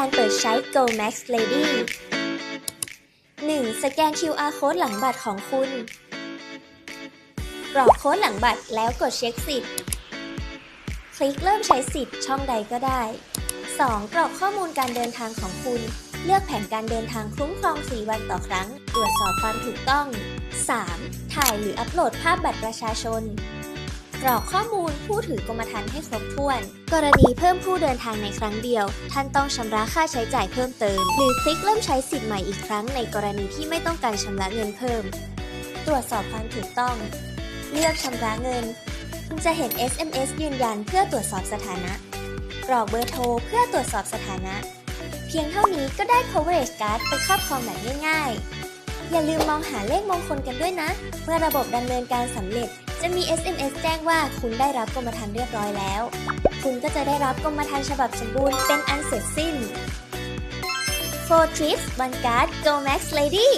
การเปิดใช้ Go Max Lady 1. สแกน QR Code หลังบัตรของคุณ กรอกโค้ดหลังบัตรแล้วกดเช็คสิทธิ์ คลิกเริ่มใช้สิทธิ์ช่องใดก็ได้ 2. กรอกข้อมูลการเดินทางของคุณ เลือกแผนการเดินทางคุ้มครอง 4 วันต่อครั้ง ตรวจสอบความถูกต้อง 3. ถ่ายหรืออัปโหลดภาพบัตรประชาชน กรอกข้อมูลผู้ถือกรมธรรม์ให้ครบถ้วน กรณีเพิ่มผู้เดินทางในครั้งเดียว ท่านต้องชำระค่าใช้จ่ายเพิ่มเติม หรือคลิกเริ่มใช้สิทธิ์ใหม่อีกครั้งในกรณีที่ไม่ต้องการชำระเงินเพิ่ม ตรวจสอบความถูกต้อง เลือกชำระเงิน คุณจะเห็น SMS ยืนยันเพื่อตรวจสอบสถานะ กรอกเบอร์โทรเพื่อตรวจสอบสถานะ เพียงเท่านี้ก็ได้ coverage card ไปครอบครองแบบง่ายๆ อย่าลืมมองหาเลขมงคลกันด้วยนะ เมื่อระบบดำเนินการสำเร็จ จะมี SMS แจ้งว่าคุณได้รับกรมธรรม์เรียบร้อยแล้ว คุณก็จะได้รับกรมธรรม์ฉบับสมบูรณ์เป็นอันเสร็จสิ้น 4 trips one card go max lady